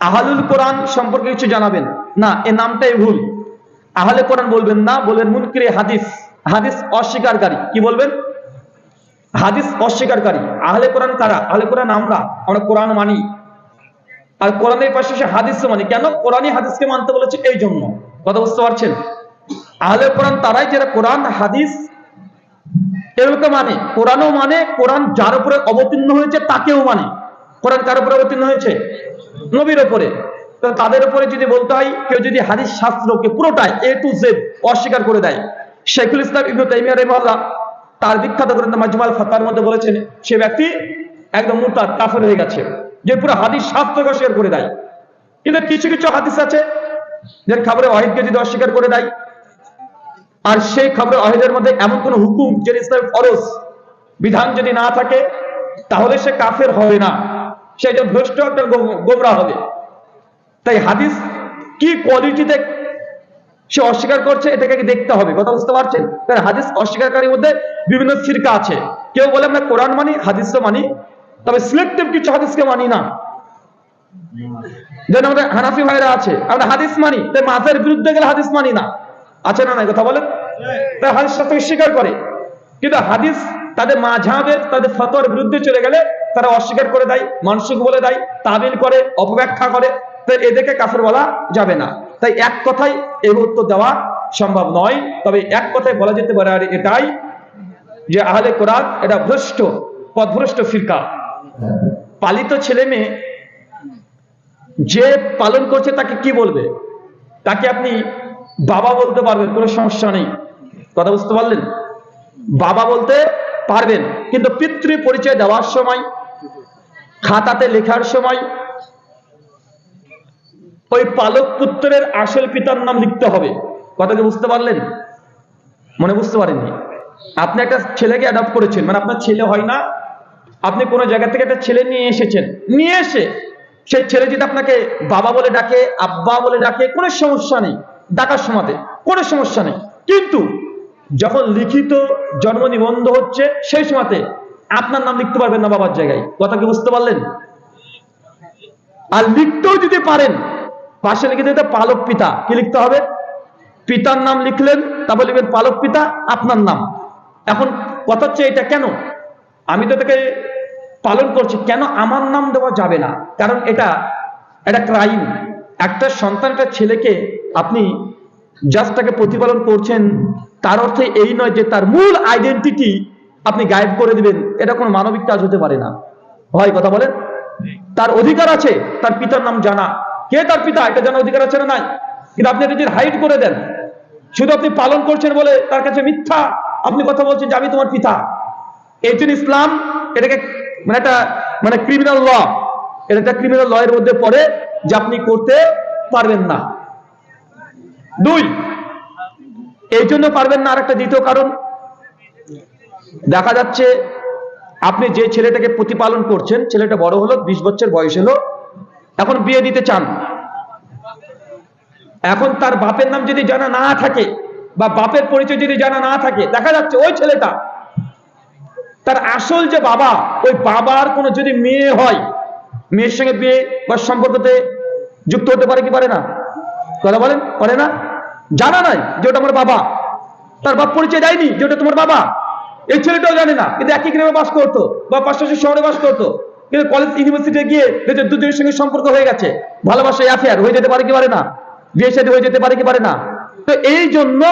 আহালুল কোরআন সম্পর্কে কিছু জানাবেন? না, এ নামটাই ভুল। আহলে কোরআন বলবেন না, বলবেন মুনকিরে হাদিস। হাদিস অস্বীকারী। কি বলবেন? হাদিস অস্বীকারী। আহলে কোরআন কারা? আহলে কোরআন আমরা আমরা কোরআন মানি। আর কোরআনের পাশাপাশি হাদিস মানি। কেন? কোরআনই হাদিসকে মানতে বলেছে এই জন্য। কথা বুঝতে পারছেন? আহলে কোরআন তারাই যারা কোরআন, হাদিস এগুলোকে মানে। কোরআনও মানে কোরআন যার উপরে অবতীর্ণ হয়েছে তাকেও মানে। কোরআন কার উপরে অবতীর্ণ হয়েছে? নবীর উপরে তো তাদের উপরে যদি বলতে হয়, কেউ যদি হাদিস শাস্ত্রকে পুরোটাই এ টু জেড অস্বীকার করে দেয়, শেখুল ইসলাম ইবনু তাইমিয়া রাহিমাহুল্লাহ তার বিখ্যাত গ্রন্থ মাজমাল ফাতার মধ্যে বলেছেন, সে ব্যক্তি একদম মুরতাদ, কাফের হয়ে গেছে, যে পুরো হাদিস শাস্ত্রকে অস্বীকার করে দেয়। কিন্তু কিছু কিছু হাদিস আছে যে খাবারে ওয়াহিদকে যদি অস্বীকার করে দেয়, আর সেই খবরে অহেদের মধ্যে এমন কোন হুকুম যে ইসলাম ফরজ বিধান যদি না থাকে, তাহলে সে কাফের হবে না। সে একজন ভ্রষ্ট একটা গোমরা হবে। তাই হাদিস কি কোয়ালিটিতে সে অস্বীকার করছে, এটাকে দেখতে হবে। কথা বুঝতে পারছেন? কারণ হাদিস অস্বীকারীর মধ্যে বিভিন্ন ফিরকা আছে। কেউ বলে আমরা কোরআন মানি হাদিস তো মানি, তবে সিলেক্টিভ কিছু হাদিসকে মানি না। যেন আমাদের হানাফি ভাইরা আছে, আমরা হাদিস মানি, তাই মাথের বিরুদ্ধে গেলে হাদিস মানি না। আছে না কথা বলেন? তাই হাদিস স্বীকার করে। কিন্তু হাদিস তাদের মাঝাবের, তাদের ফতোয়ার বিরুদ্ধে চলে গেলে তারা অস্বীকার করে দেয়, মানসিক বলে দেয়, তাবিল করে, অপব্যাখ্যা করে। তাই এদেরকে কাফের বলা যাবে না। তাই এক কথায় এই উত্তর দেওয়া সম্ভব নয়। তবে এক কথায় বলা যেতে পারে আর এটাই যে আহলে কোরআন এটা ভ্রষ্ট, পথভ্রষ্ট ফিরকা। পালিত ছেলে মেয়ে যে পালন করছে তাকে কি বলবে? তাকে আপনি বাবা বলতে পারবেন, কোনো সমস্যা নেই। কথা বুঝতে পারলেন? বাবা বলতে পারবেন। কিন্তু পিতৃ পরিচয় দেওয়ার সময় খাতাতে লেখার সময় ওই পালক পুত্রের আসল পিতার নাম লিখতে হবে। কথা কি বুঝতে পারলেন? মনে বুঝতে পারেননি? আপনি একটা ছেলেকে অ্যাডাপ্ট করেছেন মানে আপনার ছেলে হয় না, আপনি কোনো জায়গা থেকে একটা ছেলে নিয়ে এসেছেন। নিয়ে এসে সেই ছেলে যদি আপনাকে বাবা বলে ডাকে, আব্বা বলে ডাকে, কোনো সমস্যা নেই, ডাকার সময়তে কোনো সমস্যা নেই। কিন্তু যখন লিখিত জন্ম নিবন্ধ হচ্ছে, সেই সময়তে আপনার নাম লিখতে পারবেন না বাবার জায়গায়। কথা কি বুঝতে পারলেন? আর লিখতেও যদি পারেন, পাশে লিখে দিতে পালক পিতা। কি লিখতে হবে? পিতার নাম লিখলেন, তারপর লিখবেন পালক পিতা, আপনার নাম। এখন কথা হচ্ছে এটা কেন? আমি তো তাকে পালন করছি, কেন আমার নাম দেওয়া যাবে না? কারণ এটা একটা ক্রাইম একটা সন্তান, একটা ছেলেকে আপনি জাস্ট তাকে প্রতিপালন করছেন, তার অর্থে এই নয় যে তার মূল আইডেন্টিটি আপনি গায়েব করে দিবেন। এটা কোনো মানবিক কাজ হতে পারে না। হয় কথা বলেন? তার অধিকার আছে, তার পিতার নাম জানা। কে তার পিতা? এটা জানার অধিকার আছে না নাই? কিন্তু আপনি এটা যদি হাইড করে দেন, শুধু আপনি পালন করছেন বলে তার কাছে মিথ্যা, আপনি কথা বলছেন যে আমি তোমার পিতা। এই জন্য ইসলাম, এটাকে মানে একটা মানে ক্রিমিনাল ল এটা একটা ক্রিমিনাল ল এর মধ্যে পড়ে যে আপনি করতে পারবেন না। দুই, এই জন্য পারবেন না আর একটা দ্বিতীয় কারণ। দেখা যাচ্ছে আপনি যে ছেলেটাকে প্রতিপালন করছেন, ছেলেটা বড় হলো, বিশ বছর বয়স হলো, এখন বিয়ে দিতে চান। এখন তার বাপের নাম যদি জানা না থাকে বা বাপের পরিচয় যদি জানা না থাকে, দেখা যাচ্ছে ওই ছেলেটা, তার আসল যে বাবা, ওই বাবার কোনো যদি মেয়ে হয়, মেয়ের সঙ্গে বিয়ে বা সম্পর্কতে যুক্ত হতে পারে কি পারে না? কথা বলেন, পারে না? জানা নাই যে ওটা আমার বাবা। তার বাপ পরিচয় দেয়নি যে ওটা তোমার বাবা। এই ছেলেটাও জানে না, কিন্তু একই গ্রামে বাস করতো, বা পাশাপাশি শহরে বাস করতো। কিন্তু কলেজ ইউনিভার্সিটি গিয়ে দেখছে দুজনের সঙ্গে সম্পর্ক হয়ে গেছে। ভালোবাসা অ্যাফেয়ার হয়ে যেতে পারে কি পারে না? বিয়ে সাথে হয়ে যেতে পারে কি পারে না? তো এই জন্য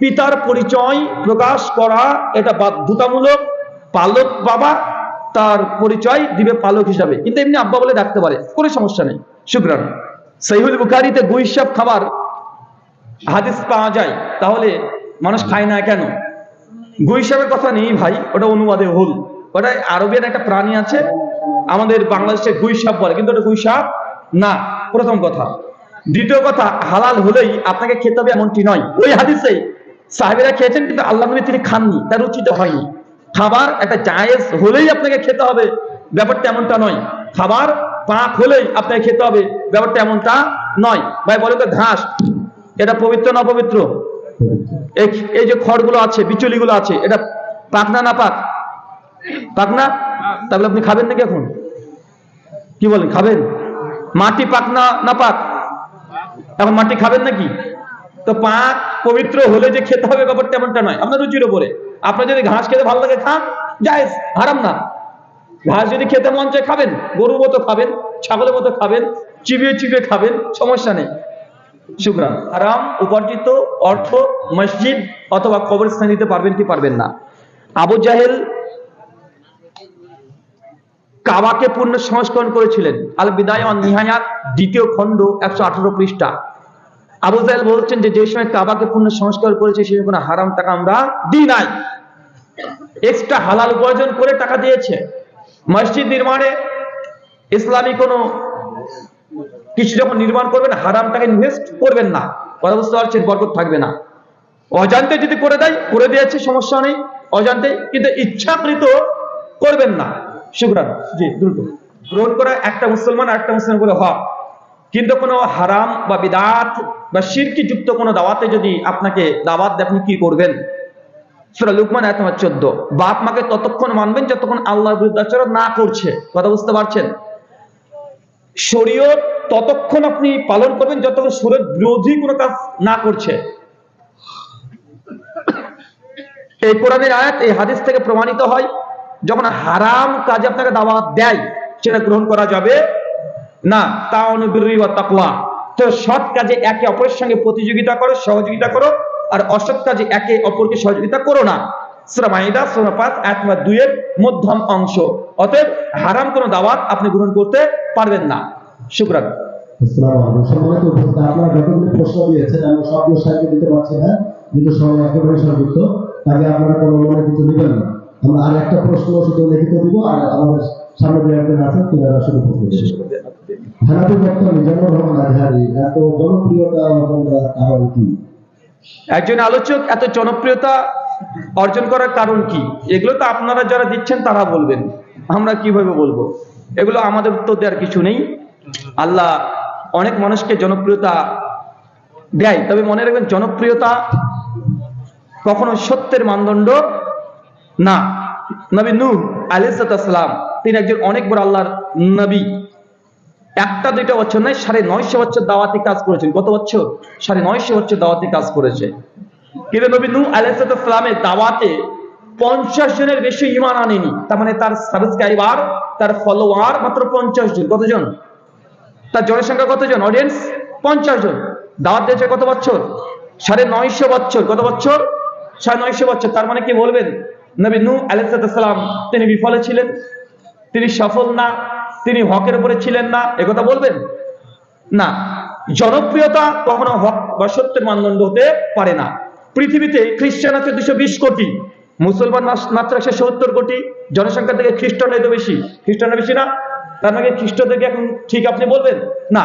পিতার পরিচয় প্রকাশ করা এটা বাধ্যতামূলক। পালক বাবা তার পরিচয় দিবে পালক হিসাবে। কিন্তু এমনি আব্বা বলে ডাকতে পারে, কোনো সমস্যা নেই। শুক্রান। সহিহুল বুখারিতে গুইসাব খাবার হাদিস পাওয়া যায়। তাহলে মানুষ খায় না কেন? গুইসাবের কথা নেই ভাই, ওটা অনুবাদে ভুল। ওটা আরবিয়ান একটা প্রাণী আছে, আমাদের বাংলাদেশে গুইসাপ বলে, কিন্তু ওটা গুইসাপ না, প্রথম কথা। দ্বিতীয় কথা, হালাল হলেই আপনাকে খেতে হবে এমনটি নয়। ওই হাদিসে সাহেবেরা খেয়েছেন, কিন্তু আল্লাহ নবী তিনি খাননি, তার উচিত হয়নি। খাবার একটা জায়েজ হলেই আপনাকে খেতে হবে, ব্যাপারটা এমনটা নয়। খাবার পাক হলেই আপনাকে খেতে হবে, ব্যাপারটা এমনটা নয়। ভাই বলে তো ঘাস, এটা পবিত্র না পবিত্র এই- যে খড়গুলো আছে, বিচুলিগুলো আছে, এটা পাক না না পাক? পাক না তাহলে আপনি খাবেন নাকি এখন? কি বলেন, খাবেন? মাটি পাক না না পাক? এখন মাটি খাবেন নাকি? তো পাক পবিত্র হলে যে খেতে হবে ব্যাপারটা এমনটা নয়, আপনার রুচির উপরে। আপনার যদি ঘাস খেতে ভালো লাগে, খান। জায়েজ, হারাম না। ঘাস যদি খেতে মন চায়, খাবেন। গরুর মতো খাবেন, ছাগলের মতো খাবেন, চিবিয়ে চিবিয়ে খাবেন, সমস্যা নেই। শুক্রান। হারাম, উপার্জিত অর্থ, মসজিদ অথবা কবরস্থান দিতে পারবেন কি পারবেন না। আবু জাহেল কাবাকে পূর্ণ সংস্করণ করেছিলেন। আল বিদায় নিহায়াত, দ্বিতীয় খণ্ড, একশো আঠারো পৃষ্ঠা। আবু জাহেল বলছেন যে যে সময় কাবাকে পূর্ণ সংস্কার করেছে সেই কোনো হারাম টাকা আমরা দিই নাই। এক্সট্রা হালাল উপার্জন করে টাকা দিয়েছে। মসজিদ নির্মাণে ইসলামী কোনো কিছু যখন নির্মাণ করবেন হারাম টাকা ইনভেস্ট করবেন না। কথা বুঝতে পারছেন? বরকত থাকবে না। অজান্তে যদি করে দেয়, করে দিয়েছে, সমস্যা নেই। অজান্তে কিন্তু ইচ্ছাকৃত করবেন না। শুক্রান, জি, দ্রুত। গ্রহণ করা একটা মুসলমান আর একটা মুসলমান করে হক। কিন্তু কোনো হারাম বা বিদাত বা শিরকি যুক্ত কোনো দাওয়াতে যদি আপনাকে দাওয়াত আপনি কি করবেন? সুরা লুকমান নম্বর চোদ্দ। বাপ মাকে ততক্ষণ মানবেন যতক্ষণ আল্লাহর বিরুদ্ধাচরণ না করছে। কথা বুঝতে পারছেন? শরীয়ত ততক্ষণ আপনি পালন করবেন যতক্ষণ শরীর বিরোধী কোনো কাজ না করছে। এই কোরআনের আয়াত, এই হাদিস থেকে প্রমাণিত হয়, যখন হারাম কাজে আপনাকে দাওয়াত দেয়, সেটা গ্রহণ করা যাবে না। তা অনুবিরি বা তাকওয়া। তো সৎ কাজে একে অপরের সঙ্গে প্রতিযোগিতা করো, সহযোগিতা করো, আর অসৎ কাজে একে অপরকে সহযোগিতা করো না। সূরা মাইদা সূরা 5 আয়াত নম্বর 2 এর মধ্যম অংশ। অতএব হারাম কোনো দাওয়াত আপনি গ্রহণ করতে পারবেন না। শুকরান আসসালামু আলাইকুম। সম্মানিত উপস্থিত আপনারা যতগুলো প্রশ্ন দিয়েছেন আমি সবগুলো সাইডে দিতে পারছি না কিন্তু সময় একেবারে সংযুক্ত তাকে আপনারা কোনো মনে কিছু দিবেন না। আমরা আর একটা প্রশ্ন শুধু লিখিত দিব আর আমাদের সামনে যে একজন আছেন তিনারা শুরু করবেন হানাফি বক্তা মিজানুর রহমান আজহারি এত জনপ্রিয়তা অর্জন করার কারণ কি একজন আলোচক এত জনপ্রিয়তা অর্জন করার কারণ কি? এগুলো তো আপনারা যারা দিচ্ছেন তারা বলবেন। আমরা কীভাবে বলব? এগুলো আমাদের উত্তর দেওয়ার কিছু নেই। আল্লাহ অনেক মানুষকে জনপ্রিয়তা দেয়। তবে মনে রাখবেন, জনপ্রিয়তা কখনো সত্যের মানদণ্ড না। নবী নূহ আলিসালাম তিনি একজন অনেক বড় আল্লাহর নবী। একটা, দুইটা বছর নয়, সাড়ে নয়শো বছর দাওয়াতি কাজ করেছেন। কত বছর? সাড়ে নয়শো বছর দাওয়াতি কাজ করেছে। কিন্তু নবী নূহ আলাইসালামের দাওয়াতে পঞ্চাশ জনের বেশি ইমান আনেনি। তার মানে তার সাবস্ক্রাইবার তার ফলোয়ার মাত্র পঞ্চাশ জন। কতজন? তার জনসংখ্যা কতজন? অডিয়েন্স পঞ্চাশ জন। দাওয়াত দিয়েছে কত বছর? সাড়ে নয়শো বছর। কত বছর? সাড়ে নয়শো বছর। তার মানে কি বলবেন? নবী নূহ আলাইসালাম তিনি বিফলে ছিলেন। তিনি সফল না। তিনি হকের উপরে ছিলেন না। একথা বলবেন? না। জনপ্রিয়তা কখনো হক বা সত্যের মানদণ্ড হতে পারে না। পৃথিবীতে খ্রিস্টান আছে দুশো বিশ কোটি, মুসলমান মাত্র একশো সত্তর কোটি জনসংখ্যা থেকে খ্রিস্টানরাই তো বেশি। খ্রিস্টানরা বেশি না? তার মানে খ্রিস্টদেরকে এখন ঠিক আপনি বলবেন? না।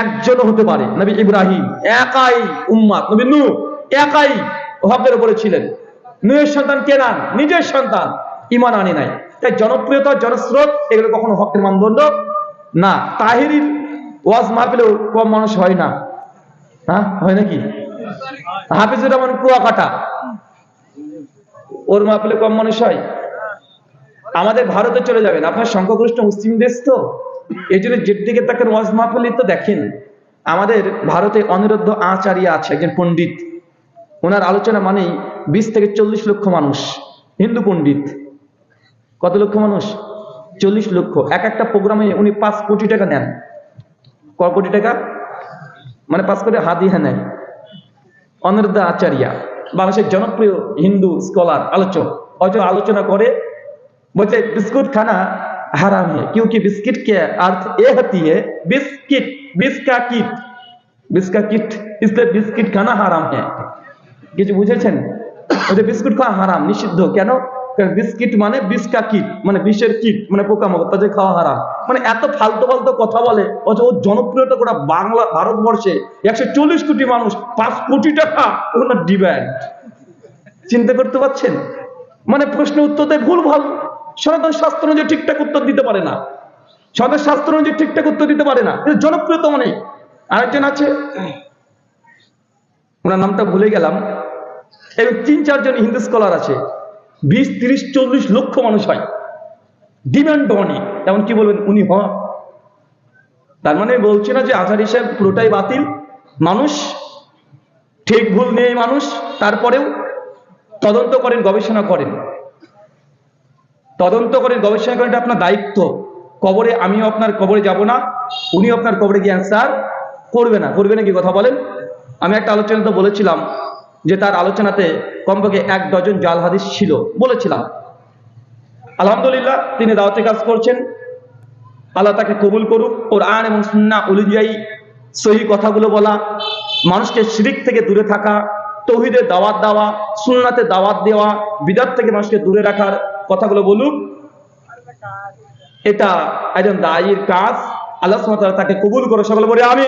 একজন হতে পারে, নবী ইব্রাহিম, একাই উম্মাদ, নবী নূহ, একাই হকের উপরে ছিলেন। নূহের সন্তান কেনান নিজের সন্তান। ইমান আনি নাই। তাই জনপ্রিয়তা, জনস্রোত, এগুলো কখনো হকের মানদণ্ড না। তাহিরির ওয়াজ মাহফিলেও কম মানুষ হয় না। হ্যাঁ? হয় নাকি? হাফিজুর রহমান কুয়াকাটা। ওর মাহফিলে কম মানুষ হয়। আমাদের ভারতে চলে যাবেন। আপনার সংখ্যাগরিষ্ঠ মুসলিম দেশ তো? এই জন্য যের দিকে তাকে ওয়াজ মাহফিল তো দেখেন। আমাদের ভারতে অনিরুদ্ধ আচার্য আছে, একজন পণ্ডিত। ওনার আলোচনা মানেই বিশ থেকে চল্লিশ লক্ষ মানুষ, হিন্দু পণ্ডিত। কত লক্ষ মানুষ? চল্লিশ লক্ষ। এক একটা প্রোগ্রামে উনি পাঁচ কোটি টাকা নেন। ক কোটি টাকা? মানে পাঁচ কোটি হাদিয়া নেয় অনিরুদ্ধ আচার্য বাংলাদেশের জনপ্রিয় হিন্দু স্কলার আলোচক অজ আলোচনা করে बोलते बिस्कुट खाना हराम है क्योंकि बिस्किट के अर्थ ये होती है बिस्किट बिस्का किट बिस्का किट इसलिए बिस्किट खाना হারাম है কিছু বুঝেছেন ওদের বিস্কুট খাওয়া হারাম নিষিদ্ধ কেন কারণ বিস্কিট মানে বিস্কা কিট মানে বিষের কিট মানে পোকামাকড়, তাদের খাওয়া হারাম মানে এত ফালতু ফালতু কথা বলে, অথচ ওর জনপ্রিয়তা গোটা বাংলা, ভারতবর্ষে একশো চল্লিশ কোটি মানুষ, পাঁচ কোটি টাকা ওনার ডিব্যান্ড চিন্তা করতে পারছেন? মানে প্রশ্ন উত্তর দেয় ভুল ভালো। সনাতন শাস্ত্র অনুযায়ী ঠিকঠাক উত্তর দিতে পারে না। সনাতন শাস্ত্র অনুযায়ী ঠিকঠাক উত্তর দিতে পারে না। জনপ্রিয়তা অনেক আরেকজন আছে, ওনার নামটা ভুলে গেলাম। এবং তিন চারজন হিন্দু স্কলার আছে। বিশ, তিরিশ, চল্লিশ লক্ষ মানুষ হয়। ডিমান্ড অনেক তেমন কি বলবেন, উনি হন তার মানে বলছি না যে আজহার হিসেব পুরোটাই বাতিল। মানুষ, ঠিক ভুল নেই মানুষ। তারপরেও তদন্ত করেন, গবেষণা করেন। তদন্ত করেন, গবেষণা করেন, এটা আপনার দায়িত্ব। কবরে আমিও আপনার কবরে যাব না উনি আপনার কবরে গিয়ে অ্যান্সার করবে না। করবে না কি কথা বলেন? আমি একটা আলোচনাতে বলেছিলাম। যে তার আলোচনাতে কমপক্ষে এক ডজন জাল হাদিস ছিল, বলেছিলাম। আলহামদুলিল্লাহ, তিনি দাওয়াতে কাজ করছেন। আল্লাহ তাকে কবুল করুক ওর আন এবং সুন্না উলিজিয়াই সহি কথাগুলো বলা, মানুষকে শিরিক থেকে দূরে থাকা, তৌহিদের দাওয়াত দেওয়া, সুন্নাতে দাওয়াত দেওয়া, বিদাত থেকে মানুষকে দূরে রাখার কথাগুলো বলুক। এটা একজন দায়ীর কাজ। আল্লাহ তাকে কবুল করে সকলে বলে আমি